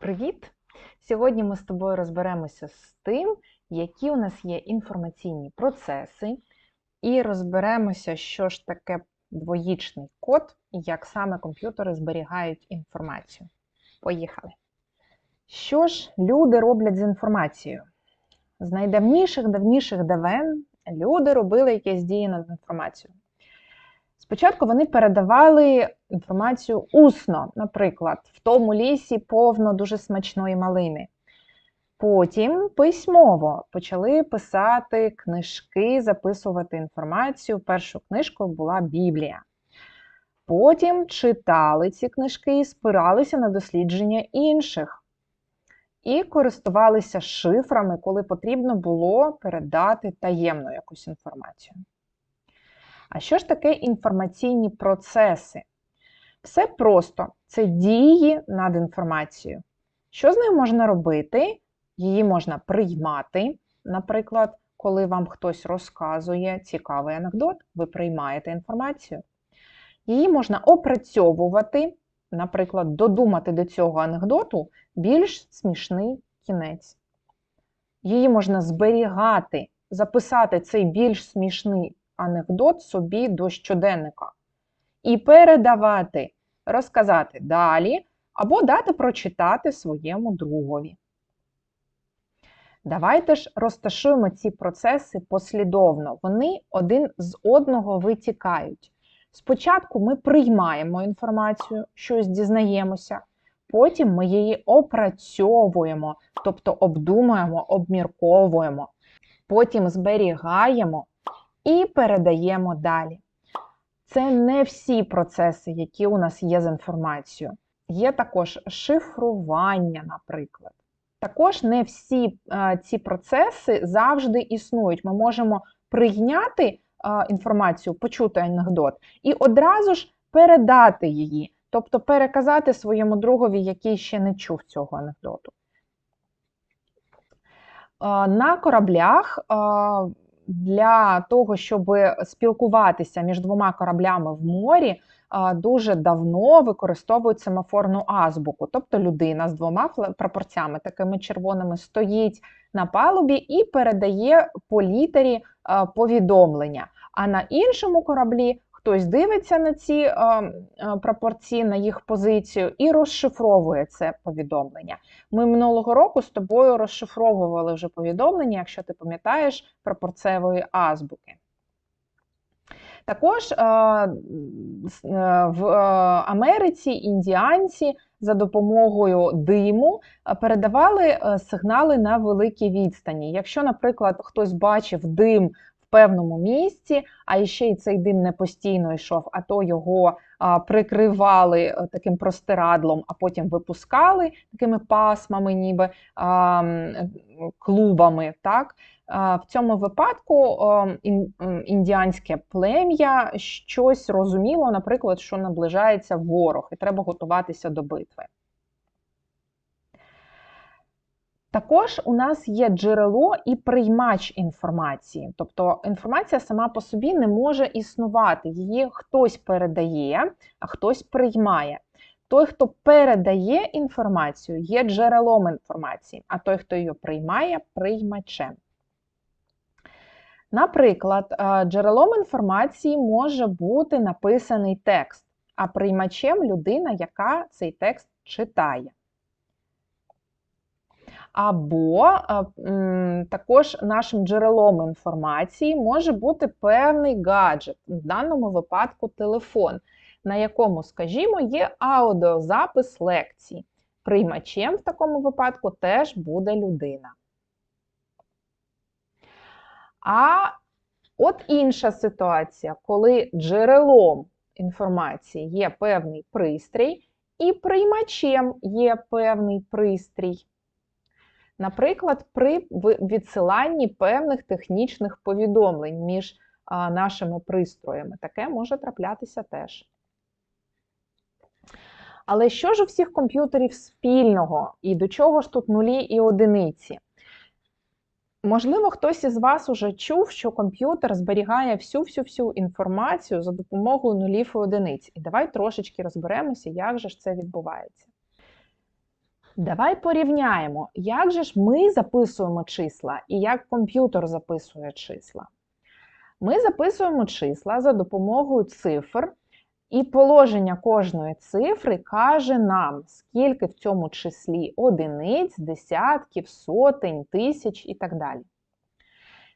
Привіт! Сьогодні ми з тобою розберемося з тим, які у нас є інформаційні процеси, і розберемося, що ж таке двоїчний код і як саме комп'ютери зберігають інформацію. Поїхали! Що ж люди роблять з інформацією? З найдавніших давніших давен люди робили якесь дії над інформацією. Спочатку вони передавали інформацію усно, наприклад, в тому лісі повно дуже смачної малини. Потім письмово почали писати книжки, записувати інформацію. Першою книжкою була Біблія. Потім читали ці книжки і спиралися на дослідження інших. І користувалися шифрами, коли потрібно було передати таємну якусь інформацію. А що ж таке інформаційні процеси? Все просто це дії над інформацією. Що з нею можна робити? Її можна приймати. Наприклад, коли вам хтось розказує цікавий анекдот, ви приймаєте інформацію. Її можна опрацьовувати, наприклад, додумати до цього анекдоту більш смішний кінець. Її можна зберігати, записати цей більш смішний анекдот собі до щоденника. І передавати, розказати далі, або дати прочитати своєму другові. Давайте ж розташуємо ці процеси послідовно. Вони один з одного витікають. Спочатку ми приймаємо інформацію, щось дізнаємося, потім ми її опрацьовуємо, тобто обдумуємо, обмірковуємо, потім зберігаємо і передаємо далі. Це не всі процеси, які у нас є з інформацією. Є також шифрування, наприклад. Також не всі е, ці процеси завжди існують. Ми можемо прийняти е, інформацію, почути анекдот, і одразу ж передати її, тобто переказати своєму другові, який ще не чув цього анекдоту. Е, на кораблях для того, щоб спілкуватися між двома кораблями в морі, дуже давно використовують семафорну азбуку. Тобто людина з двома прапорцями, такими червоними, стоїть на палубі і передає по літері повідомлення. А на іншому кораблі Хтось дивиться на ці е, е, пропорції, на їх позицію і розшифровує це повідомлення. Ми минулого року з тобою розшифровували вже повідомлення, якщо ти пам'ятаєш, пропорцевої азбуки. Також е, в Америці індіанці за допомогою диму передавали сигнали на великій відстані. Якщо, наприклад, хтось бачив дим певному місці, а ще й цей дим не постійно йшов, а то його прикривали е, таким простирадлом, а потім випускали такими пасмами, ніби клубами. так? В цьому випадку індіанське плем'я щось розуміло, наприклад, що наближається ворог, і треба готуватися до битви. Також у нас є джерело і приймач інформації. Тобто інформація сама по собі не може існувати. Її хтось передає, а хтось приймає. Той, хто передає інформацію, є джерелом інформації, а той, хто її приймає, приймачем. Наприклад, е, джерелом інформації може бути написаний текст, а приймачем людина, яка цей текст читає. Або також нашим джерелом інформації може бути певний гаджет, в даному випадку телефон, на якому, скажімо, є аудіозапис лекцій. Приймачем в такому випадку теж буде людина. А от інша ситуація, коли джерелом інформації є певний пристрій, і приймачем є певний пристрій. Наприклад, при відсиланні певних технічних повідомлень між нашими пристроями. Таке може траплятися теж. Але що ж у всіх комп'ютерів спільного? І до чого ж тут нулі і одиниці? Можливо, хтось із вас уже чув, що комп'ютер зберігає всю-всю-всю інформацію за допомогою нулів і одиниць. І давай трошечки розберемося, як же ж це відбувається. Давай порівняємо, як же ж ми записуємо числа і як комп'ютер записує числа. Ми записуємо числа за допомогою цифр, і положення кожної цифри каже нам, скільки в цьому числі одиниць, десятків, сотень, тисяч і так далі.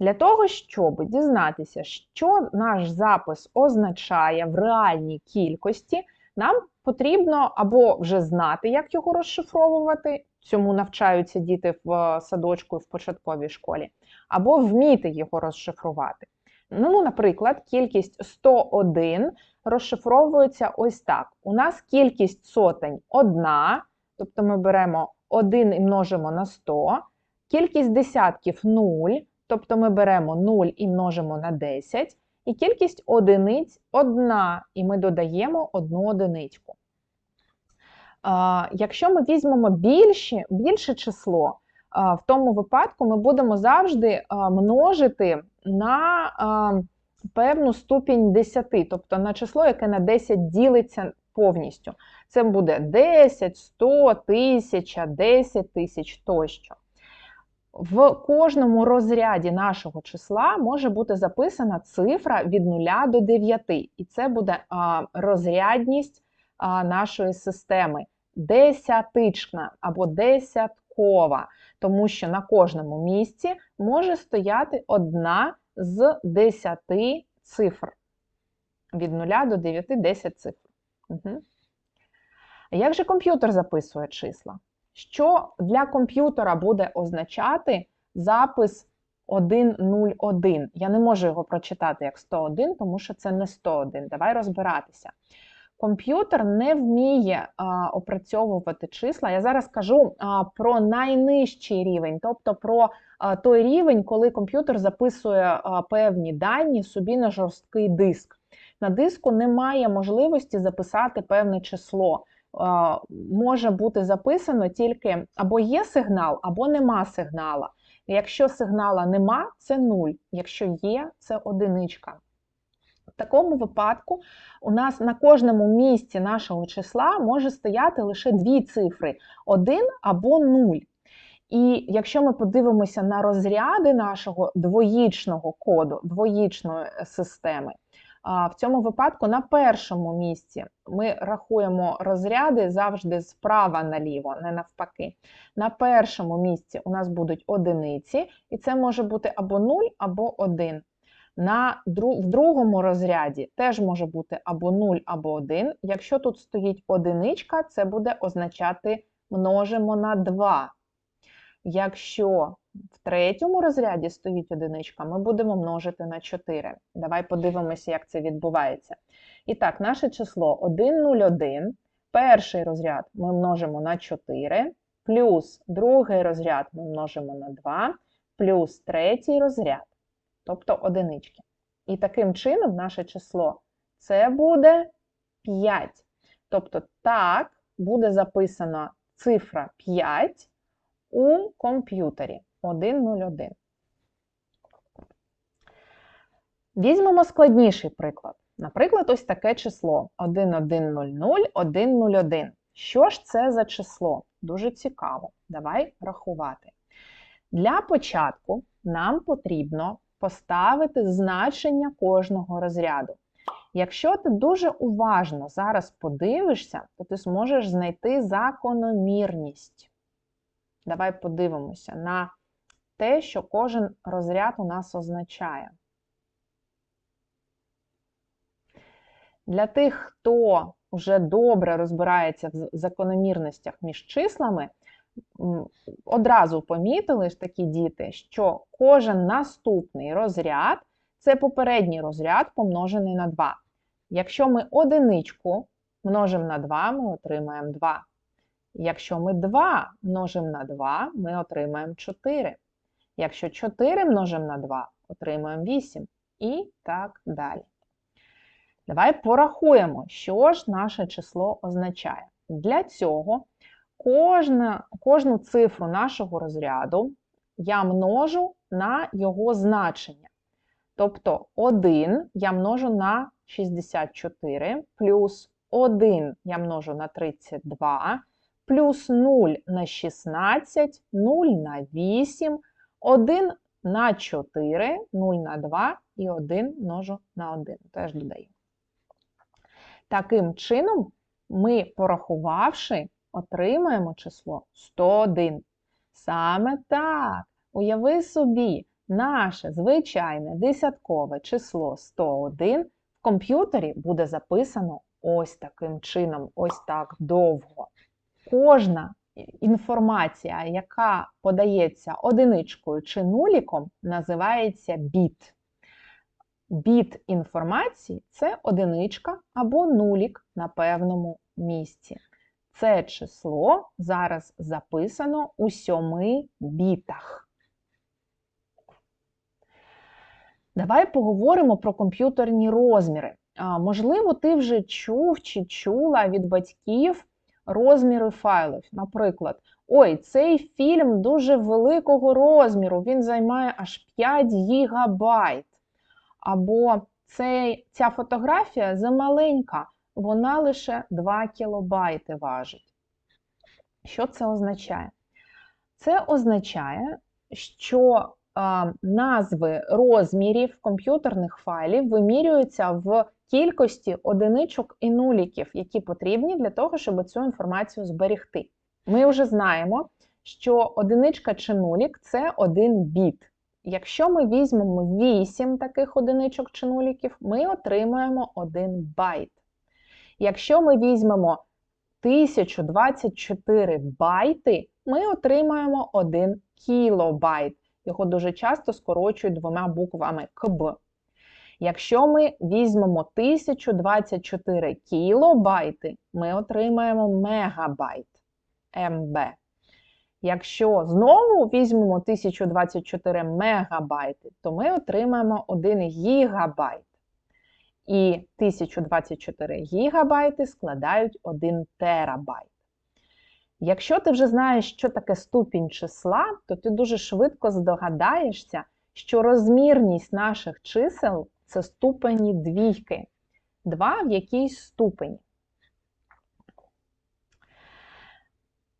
Для того, щоб дізнатися, що наш запис означає в реальній кількості, нам потрібно або вже знати, як його розшифровувати, цьому навчаються діти в садочку і в початковій школі, або вміти його розшифрувати. Ну, Наприклад, кількість 101 розшифровується ось так. У нас кількість сотень одна, тобто ми беремо 1 і множимо на 100, кількість десятків 0, тобто ми беремо 0 і множимо на 10, і кількість одиниць одна, і ми додаємо одну одиничку. Якщо ми візьмемо більше, більше число, в тому випадку ми будемо завжди множити на певну ступінь 10, тобто на число, яке на 10 ділиться повністю. Це буде 10, 100, 1000, 10 тисяч тощо. В кожному розряді нашого числа може бути записана цифра від 0 до 9, і це буде розрядність нашої системи десятична або десяткова, тому що на кожному місці може стояти одна з 10 цифр. Від 0 до 9 10 цифр. Угу. Як же комп'ютер записує числа? Що для комп'ютера буде означати запис 101? Я не можу його прочитати як 101, тому що це не 101. Давай розбиратися. Комп'ютер не вміє а, опрацьовувати числа. Я зараз кажу а, про найнижчий рівень, тобто про а, той рівень, коли комп'ютер записує а, певні дані собі на жорсткий диск. На диску немає можливості записати певне число. Може бути записано тільки або є сигнал, або нема сигнала. Якщо сигнала нема, це 0. Якщо є, це одиничка. В такому випадку у нас на кожному місці нашого числа може стояти лише дві цифри 1 або 0. І якщо ми подивимося на розряди нашого двоїчного коду, двоїчної системи, в цьому випадку на першому місці ми рахуємо розряди завжди справа наліво, не навпаки. На першому місці у нас будуть одиниці, і це може бути або 0, або 1. На, В другому розряді теж може бути або 0, або 1. Якщо тут стоїть одиничка, це буде означати множимо на 2. Якщо в третьому розряді стоїть одиничка, ми будемо множити на 4. Давай подивимося, як це відбувається. І так, наше число 1,01. Перший розряд ми множимо на 4, плюс другий розряд ми множимо на 2, плюс третій розряд тобто одинички. І таким чином наше число це буде 5. Тобто, так, буде записана цифра 5 у комп'ютері 101. Візьмемо складніший приклад. Наприклад, ось таке число 1100, Що ж це за число? Дуже цікаво. Давай рахувати. Для початку нам потрібно поставити значення кожного розряду. Якщо ти дуже уважно зараз подивишся, то ти зможеш знайти закономірність. Давай подивимося на те, що кожен розряд у нас означає. Для тих, хто вже добре розбирається в закономірностях між числами, одразу помітили ж такі діти, що кожен наступний розряд це попередній розряд помножений на 2. Якщо ми одиничку множимо на 2, ми отримаємо 2. Якщо ми 2 множимо на 2, ми отримаємо 4. Якщо 4 множимо на 2, отримаємо 8. І так далі. Давай порахуємо, що ж наше число означає. Для цього кожна, кожну цифру нашого розряду я множу на його значення. Тобто 1 я множу на 64, плюс 1 я множу на 32, плюс 0 на 16, 0 на 8, 1 на 4, 0 на 2 і 1 множу на 1. Теж додаю. Таким чином, ми, порахувавши, отримаємо число 101. Саме так, уяви собі, наше звичайне десяткове число 101 в комп'ютері буде записано ось таким чином, ось так довго. Кожна інформація, яка подається одиничкою чи нуліком, називається біт. Біт інформації це одиничка або нулік на певному місці. Це число зараз записано у сьоми бітах. Давай поговоримо про комп'ютерні розміри. Можливо, ти вже чув чи чула від батьків розміри файлів. Наприклад, ой, цей фільм дуже великого розміру, він займає аж 5 гігабайт. Або цей, ця фотографія замаленька, вона лише 2 кілобайти важить. Що це означає? Це означає, що назви розмірів комп'ютерних файлів вимірюються в кількості одиничок і нуліків, які потрібні для того, щоб цю інформацію зберігти. Ми вже знаємо, що одиничка чи нулік це один біт. Якщо ми візьмемо 8 таких одиничок чи нуліків, ми отримаємо 1 байт. Якщо ми візьмемо 1024 байти, ми отримаємо 1 кілобайт. Його дуже часто скорочують двома буквами КБ. Якщо ми візьмемо 1024 кілобайти, ми отримаємо мегабайт МБ. Якщо знову візьмемо 1024 мегабайти, то ми отримаємо 1 гігабайт. І 1024 гігабайти складають 1 терабайт. Якщо ти вже знаєш, що таке ступінь числа, то ти дуже швидко здогадаєшся, що розмірність наших чисел це ступені двійки. Два в якійсь ступені.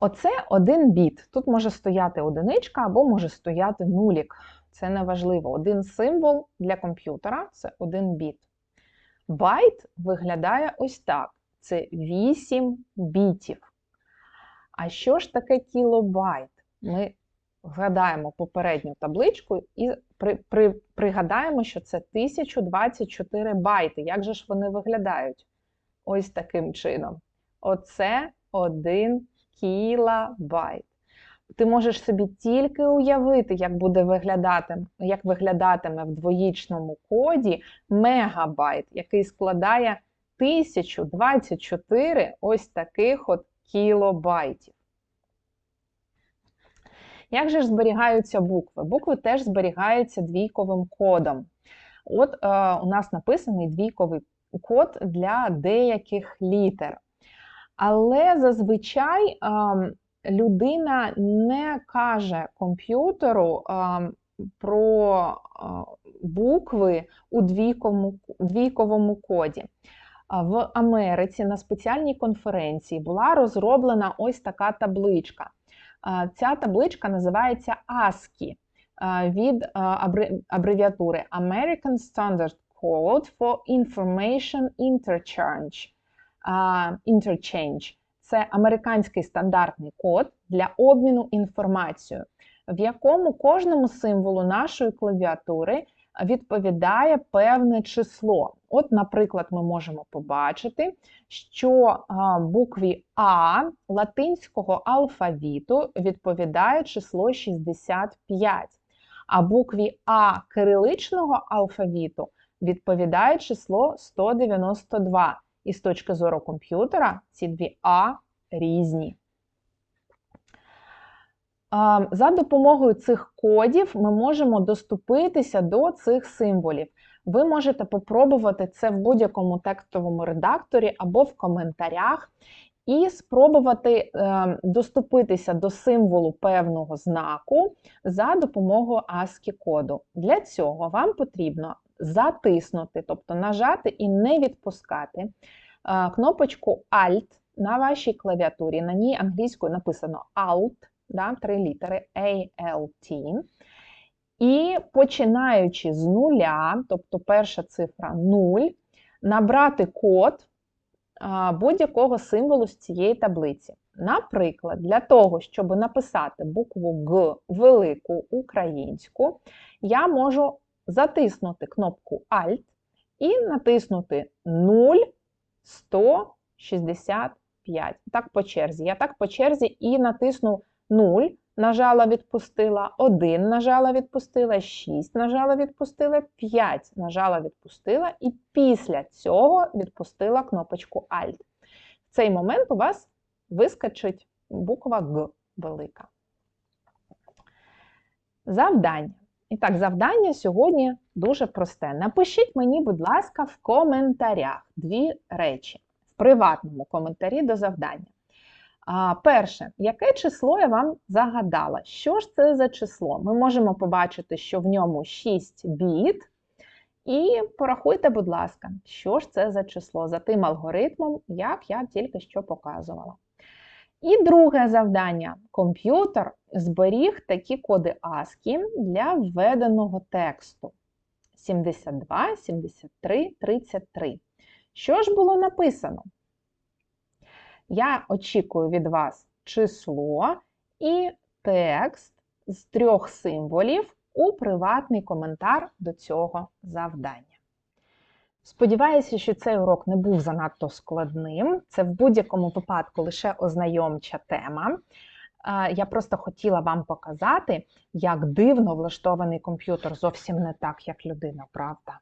Оце один біт. Тут може стояти одиничка або може стояти нулік. Це не важливо. Один символ для комп'ютера це один біт. Байт виглядає ось так: це 8 бітів. А що ж таке кілобайт? Ми згадаємо попередню табличку і при, при, пригадаємо, що це 1024 байти. Як же ж вони виглядають? Ось таким чином. Оце 1 кілобайт. Ти можеш собі тільки уявити, як буде виглядати, як виглядатиме в двоїчному коді мегабайт, який складає 1024 ось таких от кілобайтів. Як же ж зберігаються букви? Букви теж зберігаються двійковим кодом. От е, у нас написаний двійковий код для деяких літер. Але зазвичай е, людина не каже комп'ютеру е, про е, букви у двійковому, двійковому коді. В Америці на спеціальній конференції була розроблена ось така табличка. Ця табличка називається ASCII від абревіатури American Standard Code for Information Interchange. Interchange. Це американський стандартний код для обміну інформацією, в якому кожному символу нашої клавіатури відповідає певне число. От, наприклад, ми можемо побачити, що букві А латинського алфавіту відповідає число 65, а букві А кириличного алфавіту відповідає число 192. І з точки зору комп'ютера ці дві А різні. За допомогою цих кодів ми можемо доступитися до цих символів. Ви можете попробувати це в будь-якому текстовому редакторі або в коментарях, і спробувати е, доступитися до символу певного знаку за допомогою ASCII коду. Для цього вам потрібно затиснути, тобто нажати і не відпускати е, кнопочку Alt на вашій клавіатурі, на ній англійською написано Alt, да, три літери ALT. І починаючи з нуля, тобто перша цифра 0, набрати код будь-якого символу з цієї таблиці. Наприклад, для того, щоб написати букву Г велику українську, я можу затиснути кнопку Alt і натиснути 0,165. Так по черзі. Я так по черзі і натисну 0, нажала, відпустила, 1 нажала, відпустила, 6 нажала, відпустила, 5 нажала, відпустила, і після цього відпустила кнопочку Alt. В цей момент у вас вискочить буква Г велика. Завдання. І так, завдання сьогодні дуже просте. Напишіть мені, будь ласка, в коментарях дві речі в приватному коментарі до завдання. А, Перше, яке число я вам загадала? Що ж це за число? Ми можемо побачити, що в ньому 6 біт. І порахуйте, будь ласка, що ж це за число за тим алгоритмом, як я тільки що показувала. І друге завдання. Комп'ютер зберіг такі коди ASCII для введеного тексту 72, 73, 33. Що ж було написано? Я очікую від вас число і текст з трьох символів у приватний коментар до цього завдання. Сподіваюся, що цей урок не був занадто складним. Це в будь-якому випадку лише ознайомча тема. Я просто хотіла вам показати, як дивно влаштований комп'ютер зовсім не так, як людина, правда?